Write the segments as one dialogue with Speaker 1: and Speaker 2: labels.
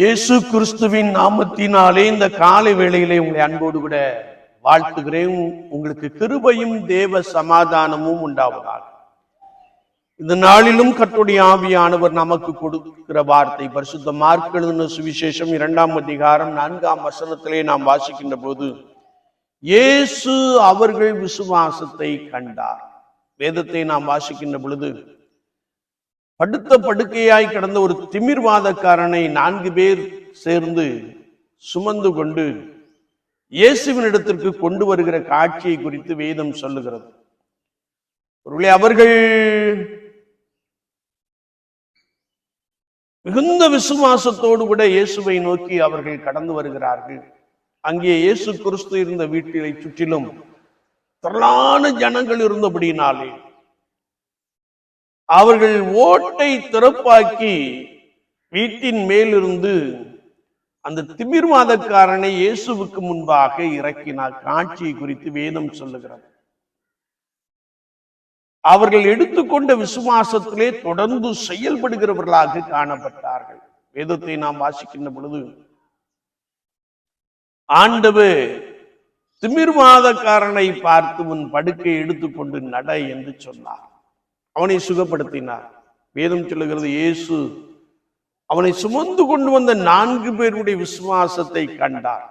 Speaker 1: இயேசு கிறிஸ்துவின் நாமத்தினாலே இந்த காலை வேளையிலே உங்களை அன்போடு கூட வாழ்த்துகிறேன். உங்களுக்கு கிருபையும் தேவ சமாதானமும் உண்டாவதாக. இந்த நாளிலும் கட்டுடைய ஆவியானவர் நமக்கு கொடுக்கிற வார்த்தை பரிசுத்த மார்க்கெழுதின சுவிசேஷம் இரண்டாம் அதிகாரம் நான்காம் வசனத்திலே நாம் வாசிக்கின்ற போது இயேசு அவர்கள் விசுவாசத்தை கண்டார். வேதத்தை நாம் வாசிக்கின்ற பொழுது படுத்த படுக்கையாய் கிடந்த ஒரு திமிர்வாதக்காரனை நான்கு பேர் சேர்ந்து சுமந்து கொண்டு இயேசுவின் இடத்திற்கு கொண்டு வருகிற காட்சியை குறித்து வேதம் சொல்லுகிறது. ஒருவேளை அவர்கள் மிகுந்த விசுவாசத்தோடு கூட இயேசுவை நோக்கி அவர்கள் கடந்து வருகிறார்கள். அங்கே இயேசு கிறிஸ்து இருந்த வீட்டிலை சுற்றிலும் திரளான ஜனங்கள் இருந்தபடினாலே அவர்கள் ஓட்டை திறப்பாக்கி வீட்டின் மேலிருந்து அந்த திமிர்வாதக்காரனை இயேசுவுக்கு முன்பாக இறக்கினார். காட்சியை குறித்து வேதம் சொல்லுகிறது. அவர்கள் எடுத்துக்கொண்ட விசுவாசத்திலே தொடர்ந்து செயல்படுகிறவர்களாக காணப்பட்டார்கள். வேதத்தை நாம் வாசிக்கின்ற பொழுது ஆண்டவு திமிர்வாதக்காரனை பார்த்து உன் படுக்கை எடுத்துக்கொண்டு நட என்று சொன்னார். அவனை சுகப்படுத்தினார். வேதம் சொல்லுகிறது இயேசு அவனை சுமந்து கொண்டு வந்த நான்கு பேருடைய விசுவாசத்தை கண்டார்.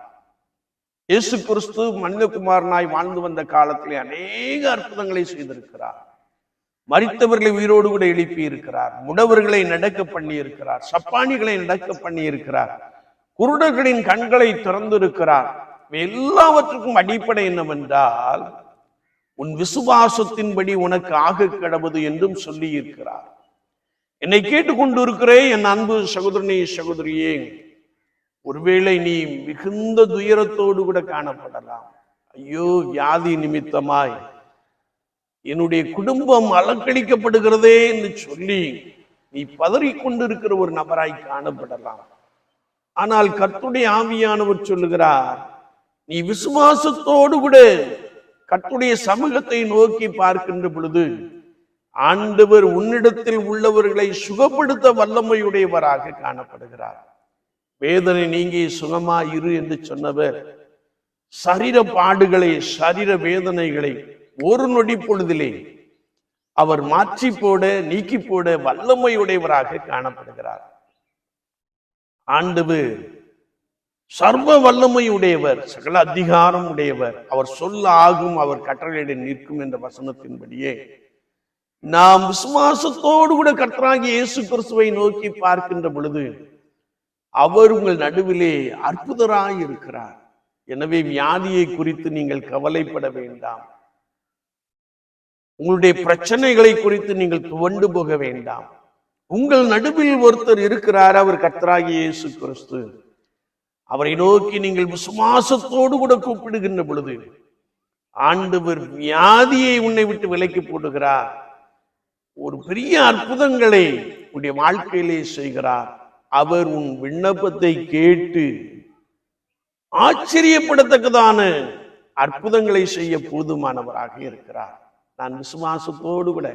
Speaker 1: இயேசு கிறிஸ்து மனிதகுமாரனாய் வாழ்ந்து வந்த காலத்திலே அநேக அற்புதங்களை செய்திருக்கிறார். மறித்தவர்களை உயிரோடு கூட எழுப்பி இருக்கிறார் முடவர்களை நடக்க பண்ணி இருக்கிறார் சப்பானிகளை நடக்க பண்ணி இருக்கிறார் குருடர்களின் கண்களை திறந்திருக்கிறார். எல்லாவற்றுக்கும் அடிப்படை என்னவென்றால் உன் விசுவாசத்தின்படி உனக்கு ஆக கிடவது என்றும் சொல்லி இருக்கிறார் என்னை கேட்டுக்கொண்டு இருக்கிறே என் அன்பு சகோதரனே சகோதரியே. ஒருவேளை நீ மிகுந்த துயரத்தோடு கூட காணப்படலாம். ஐயோ வியாதி நிமித்தமாய். என்னுடைய குடும்பம் அலக்கழிக்கப்படுகிறதே என்று சொல்லி நீ பதறிக்கொண்டிருக்கிற ஒரு நபராய் காணப்படலாம். ஆனால் கத்துடைய ஆவியானவர் சொல்லுகிறார் நீ விசுவாசத்தோடு கூட கர்த்துடைய சமூகத்தை நோக்கி பார்க்கின்ற பொழுது ஆண்டவர் உன்னிடத்தில் உள்ளவர்களை சுகப்படுத்த வல்லமையுடையவராக காணப்படுகிறார். வேதனை நீங்கி சுகமா இரு என்று சொன்னவர் சரீர பாடுகளை சரீர வேதனைகளை ஒரு நொடி பொழுதிலே அவர் மாற்றி போட நீக்கி போட வல்லமையுடையவராக காணப்படுகிறார். ஆண்டவர் சர்வ வல்லமை உடையவர் சகல அதிகாரம் உடையவர். அவர் சொல்ல ஆகும் அவர் கட்டளையிட நிற்கும் என்ற வசனத்தின்படியே நாம் விசுவாசத்தோடு கூட கர்த்தராகி இயேசு கிறிஸ்துவை நோக்கி பார்க்கின்ற பொழுது அவர் உங்கள் நடுவிலே அற்புதராய் இருக்கிறார் எனவே வியாதியை குறித்து நீங்கள் கவலைப்பட வேண்டாம். உங்களுடைய பிரச்சனைகளை குறித்து நீங்கள் துவண்டு போக வேண்டாம். உங்கள் நடுவில் ஒருத்தர் இருக்கிறார் அவர் கர்த்தராகி இயேசு கிறிஸ்து. அவரை நோக்கி நீங்கள் விசுவாசத்தோடு கூட கூப்பிடுகின்ற பொழுது ஆண்டவர் வியாதியை உன்னை விட்டு விலக்கி போடுகிறார். ஒரு பெரிய அற்புதங்களை உன்னுடைய வாழ்க்கையிலே செய்கிறார். அவர் உன் விண்ணப்பத்தை கேட்டு ஆச்சரியப்படத்தக்கதான அற்புதங்களை செய்ய போதுமானவராக இருக்கிறார். நான் விசுவாசத்தோடு கூட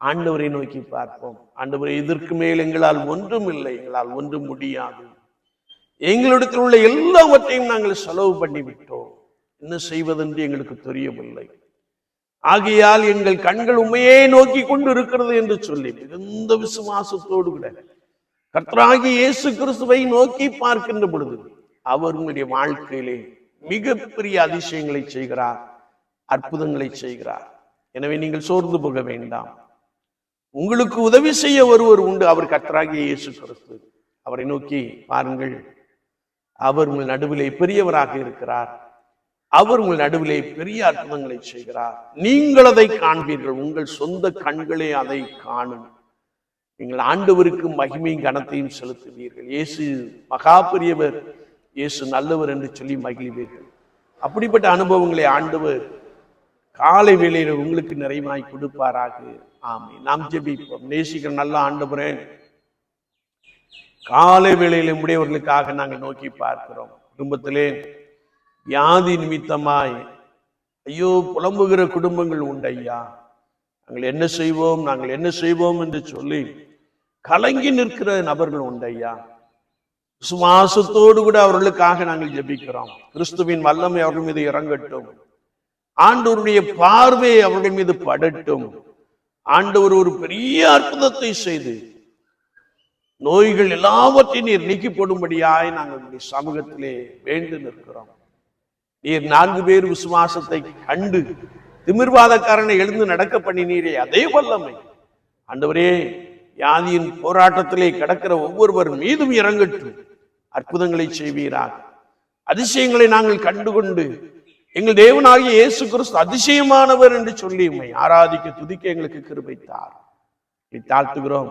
Speaker 1: ஆண்டவரை நோக்கி பார்ப்போம். ஆண்டவரை இதற்கு மேல் எங்களால் ஒன்றும் இல்லை. எங்களால் ஒன்றும் முடியாது. எங்களிடத்தில் உள்ள எல்லாவற்றையும் நாங்கள் செலவு பண்ணிவிட்டோம். என்ன செய்வதென்று எங்களுக்கு தெரியவில்லை. ஆகையால் எங்கள் கண்கள் உண்மையே நோக்கி கொண்டு இருக்கிறது என்று சொல்லி மிகுந்த விசுவாசத்தோடு கூட கர்த்தராகி இயேசு கிறிஸ்துவை நோக்கி பார்க்கின்ற பொழுது அவர் உங்களுடைய வாழ்க்கையிலே மிகப்பெரிய அதிசயங்களை செய்கிறார் அற்புதங்களை செய்கிறார். எனவே நீங்கள் சோர்ந்து போக வேண்டாம். உங்களுக்கு உதவி செய்ய ஒருவர் உண்டு அவர் கர்த்தராகிய இயேசு கிறிஸ்து. அவரை நோக்கி பாருங்கள் அவர் உங்கள் நடுவிலே பெரியவராக இருக்கிறார். அவர் உங்கள் நடுவிலே பெரிய அற்புதங்களை செய்கிறார். நீங்கள் அதை காண்பீர்கள். உங்கள் சொந்த கண்களே அதை காணும். நீங்கள் ஆண்டவருக்கு மகிமையும் கனத்தையும் செலுத்துவீர்கள். இயேசு மகா பெரியவர் இயேசு நல்லவர் என்று சொல்லி மகிழ்வீர்கள். அப்படிப்பட்ட அனுபவங்களை ஆண்டவர் காலை வேளையில் உங்களுக்கு நிறைவாய் கொடுப்பாராக. ஆமை நாம் ஜெபிப்போம். நேசிக்கிற நல்ல ஆண்டவரே காலை வேளையில் உடையவர்களுக்காக நாங்கள் நோக்கி பார்க்கிறோம். குடும்பத்திலே வியாதி நிமித்தமாய் ஐயோ புலம்புகிற குடும்பங்கள் உண்டு ஐயா நாங்கள் என்ன செய்வோம் நாங்கள் என்ன செய்வோம் என்று சொல்லி கலங்கி நிற்கிற நபர்கள் உண்டு ஐயா சுவாசத்தோடு கூட அவர்களுக்காக நாங்கள் ஜெபிக்கிறோம். கிறிஸ்துவின் வல்லமை அவர்கள் மீது இறங்கட்டும். ஆண்டவருடைய பார்வை அவர்கள் மீது படட்டும். ஆண்டவர் ஒரு பெரிய அற்புதத்தை செய்து நோய்கள் எல்லாவற்றையும் நீர் நீக்கி போடும்படியாய் நாங்கள் உங்களுடைய சமூகத்திலே வேண்டு நிற்கிறோம். நீர் நான்கு பேர் விசுவாசத்தை கண்டு திமிர்வாதக்காரனை எழுந்து நடக்க பண்ணினீரே அதே வல்லமை. ஆண்டவரே வியாதியின் போராட்டத்திலே கிடக்கிற ஒவ்வொருவர் மீதும் இறங்கட்டும். அற்புதங்களை செய்வீராக. அதிசயங்களை நாங்கள் கண்டுகொண்டு எங்கள் தேவனாகிய இயேசு கிறிஸ்து அதிசயமானவர் என்று சொல்லி உண்மை ஆராதிக்க துதிக்க எங்களுக்கு கிருபைத்தார் தாழ்த்துகிறோம்.